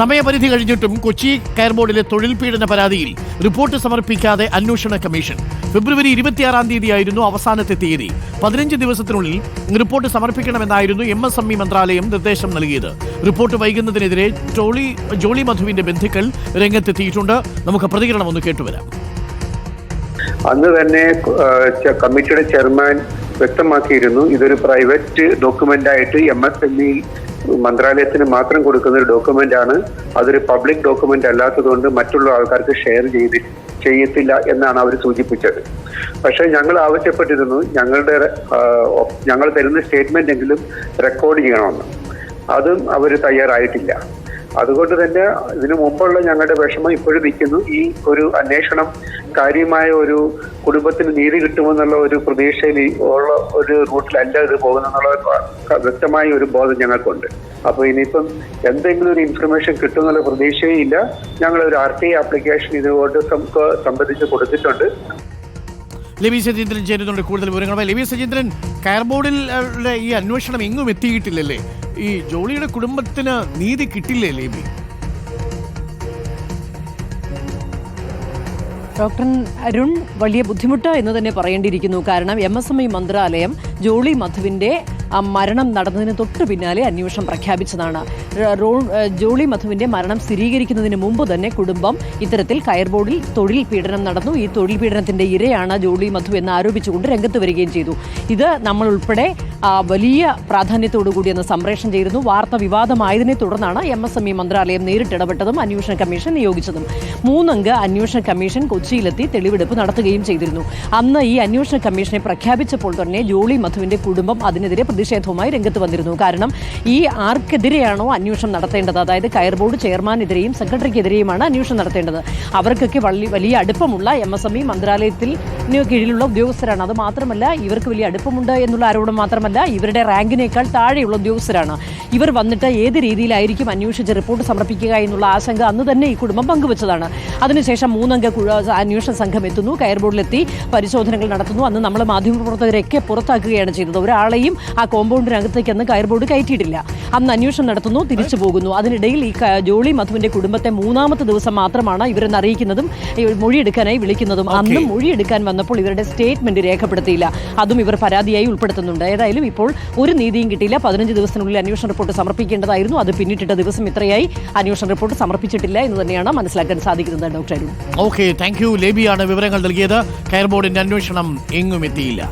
സമയപരിധി കഴിഞ്ഞിട്ടും കൊച്ചി കയർബോർഡിലെ തൊഴിൽ പീഡന പരാതിയിൽ റിപ്പോർട്ട് സമർപ്പിക്കാതെ അന്വേഷണ കമ്മീഷൻ ഫെബ്രുവരി ഇരുപത്തിയാറാം തീയതിയായിരുന്നു അവസാനത്തെ തീയതി. പതിനഞ്ച് ദിവസത്തിനുള്ളിൽ റിപ്പോർട്ട് സമർപ്പിക്കണമെന്നായിരുന്നു എം എസ് എം ഇ മന്ത്രാലയം നിർദ്ദേശം നൽകിയത്. റിപ്പോർട്ട് വൈകുന്നതിനെതിരെ ജോളി ജോളി മധുവിന്റെ ബന്ധുക്കൾ രംഗത്തെത്തിയിട്ടുണ്ട്. നമുക്ക് പ്രതികരണം ഒന്ന് കേട്ടുവരാം. അന്ന് തന്നെ കമ്മിറ്റിയുടെ ചെയർമാൻ വ്യക്തമാക്കിയിരുന്നു. ഇതൊരു പ്രൈവറ്റ് ഡോക്യുമെന്റ് ആയിട്ട് എം എസ് എം ഇ മന്ത്രാലയത്തിന് മാത്രം കൊടുക്കുന്ന ഒരു ഡോക്യുമെന്റ് ആണ് അതൊരു പബ്ലിക് ഡോക്യുമെന്റ് അല്ലാത്തതുകൊണ്ട് മറ്റുള്ള ആൾക്കാർക്ക് ഷെയർ ചെയ്ത് ചെയ്യത്തില്ല എന്നാണ് അവർ സൂചിപ്പിച്ചത്. പക്ഷേ ഞങ്ങൾ ആവശ്യപ്പെട്ടിരുന്നു ഞങ്ങളുടെ ഞങ്ങൾ തരുന്ന സ്റ്റേറ്റ്മെന്റ് എങ്കിലും റെക്കോർഡ് ചെയ്യണമെന്ന്. അതും അവർ തയ്യാറായിട്ടില്ല. അതുകൊണ്ട് തന്നെ ഇതിനു മുമ്പുള്ള ഞങ്ങളുടെ വിഷമം ഇപ്പോഴും നിൽക്കുന്നു. ഈ ഒരു അന്വേഷണം കാര്യമായ ഒരു കുടുംബത്തിന് നീതി കിട്ടുമെന്നുള്ള ഒരു പ്രതീക്ഷയിൽ ഉള്ള ഒരു റൂട്ടിലല്ല ഇത് പോകുന്നെന്നുള്ള വ്യക്തമായ ഒരു ബോധം ഞങ്ങൾക്കുണ്ട്. അപ്പോൾ ഇനിയിപ്പം എന്തെങ്കിലും ഒരു ഇൻഫർമേഷൻ കിട്ടുമെന്നുള്ള പ്രതീക്ഷയില്ല ഞങ്ങൾ ഒരു ആർ ടി ആപ്ലിക്കേഷൻ ഇതുകൊണ്ട് സംബന്ധിച്ച് കൊടുത്തിട്ടുണ്ട്. ലെവി സജീന്ദ്രൻ ചേരുന്നുണ്ട് കൂടുതൽ വിവരങ്ങളുമായി. ലെവി സജീന്ദ്രൻ കയർബോർഡിൽ ഈ അന്വേഷണം എങ്ങും എത്തിയിട്ടില്ലല്ലേ? ഈ ജോളിയുടെ കുടുംബത്തിന് നീതി കിട്ടില്ലേ ലേബി? ഡോക്ടർ അരുൺ വലിയ ബുദ്ധിമുട്ട് എന്ന് തന്നെ പറയേണ്ടിയിരിക്കുന്നു. കാരണം എം എസ് എം ഇ മന്ത്രാലയം ജോളി മധുവിന്റെ ആ മരണം നടന്നതിന് തൊട്ടു പിന്നാലെ അന്വേഷണം പ്രഖ്യാപിച്ചതാണ്. ജോളി മധുവിന്റെ മരണം സ്ഥിരീകരിക്കുന്നതിന് മുമ്പ് തന്നെ കുടുംബം ഇത്തരത്തിൽ കയർബോർഡിൽ തൊഴിൽ പീഡനം നടന്നു. ഈ തൊഴിൽ പീഡനത്തിന്റെ ഇരയാണ് ജോളി മധു എന്ന് ആരോപിച്ചുകൊണ്ട് രംഗത്ത് വരികയും ചെയ്തു. ഇത് നമ്മൾ ഉൾപ്പെടെ വലിയ പ്രാധാന്യത്തോടു കൂടി അന്ന് സംപ്രേഷണം ചെയ്തിരുന്നു. വാർത്ത വിവാദമായതിനെ തുടർന്നാണ് എം എസ് എം ഇ മന്ത്രാലയം നേരിട്ടിടപെട്ടതും അന്വേഷണ കമ്മീഷൻ നിയോഗിച്ചതും. മൂന്നംഗ അന്വേഷണ കമ്മീഷൻ കൊച്ചിയിലെത്തി തെളിവെടുപ്പ് നടത്തുകയും ചെയ്തിരുന്നു. അന്ന് ഈ അന്വേഷണ കമ്മീഷനെ പ്രഖ്യാപിച്ചപ്പോൾ തന്നെ ജോളി മധുവിന്റെ കുടുംബം അതിനെതിരെ പ്രതിഷേധവുമായി രംഗത്ത് വന്നിരുന്നു. കാരണം ഈ ആർക്കെതിരെയാണോ അന്വേഷണം നടത്തേണ്ടത്? അതായത് കയർ ബോർഡ് ചെയർമാനെതിരെയും സെക്രട്ടറിക്കെതിരെയുമാണ് അന്വേഷണം നടത്തേണ്ടത്. അവർക്കൊക്കെ വലിയ അടുപ്പമുള്ള എം എസ് എം ഇ മന്ത്രാലയത്തിൽ കീഴിലുള്ള ഉദ്യോഗസ്ഥരാണ്. അത് മാത്രമല്ല ഇവർക്ക് വലിയ അടുപ്പമുണ്ട് എന്നുള്ള ആരോപണം മാത്രമല്ല ഇവരുടെ റാങ്കിനേക്കാൾ താഴെയുള്ള ഉദ്യോഗസ്ഥരാണ്. ഇവർ വന്നിട്ട് ഏത് രീതിയിലായിരിക്കും അന്വേഷിച്ച് റിപ്പോർട്ട് സമർപ്പിക്കുക എന്നുള്ള ആശങ്ക അന്ന് തന്നെ ഈ കുടുംബം പങ്കുവച്ചതാണ്. അതിനുശേഷം മൂന്നംഗ അന്വേഷണ സംഘം എത്തുന്നു കയർ ബോർഡിലെത്തി പരിശോധനകൾ നടത്തുന്നു. അന്ന് നമ്മൾ മാധ്യമപ്രവർത്തകരെയൊക്കെ പുറത്താക്കുകയാണ് ചെയ്തത്. ഒരാളെയും ആ കോമ്പൗണ്ടിനകത്തേക്ക് അന്ന് കയർബോർഡ് കയറ്റിയിട്ടില്ല. അന്ന് അന്വേഷണം നടത്തുന്നു തിരിച്ചു പോകുന്നു. അതിനിടയിൽ ഈ ജോളി മധുവിന്റെ കുടുംബത്തെ മൂന്നാമത്തെ ദിവസം മാത്രമാണ് ഇവരെന്ന് അറിയിക്കുന്നതും മൊഴിയെടുക്കാനായി വിളിക്കുന്നതും. അന്ന് മൊഴിയെടുക്കാൻ വന്നപ്പോൾ ഇവരുടെ സ്റ്റേറ്റ്മെന്റ് രേഖപ്പെടുത്തിയില്ല. അതും ഇവർ പരാതിയായി ഉൾപ്പെടുത്തുന്നുണ്ട്. ഏതായാലും ഇപ്പോൾ ഒരു നീതിയും കിട്ടിയില്ല. പതിനഞ്ച് ദിവസത്തിനുള്ളിൽ അന്വേഷണ റിപ്പോർട്ട് സമർപ്പിക്കേണ്ടതായിരുന്നു. അത് പിന്നിട്ടിട്ട ദിവസം ഇത്രയായി അന്വേഷണ റിപ്പോർട്ട് സമർപ്പിച്ചിട്ടില്ല എന്ന് തന്നെയാണ് മനസ്സിലാക്കാൻ സാധിക്കുന്നത് doctor Arun. Okay thank you ലേബിയാണ് വിവരങ്ങൾ നൽകിയത്. കയർ ബോർഡിന്റെ അന്വേഷണം എങ്ങും എത്തിയില്ല.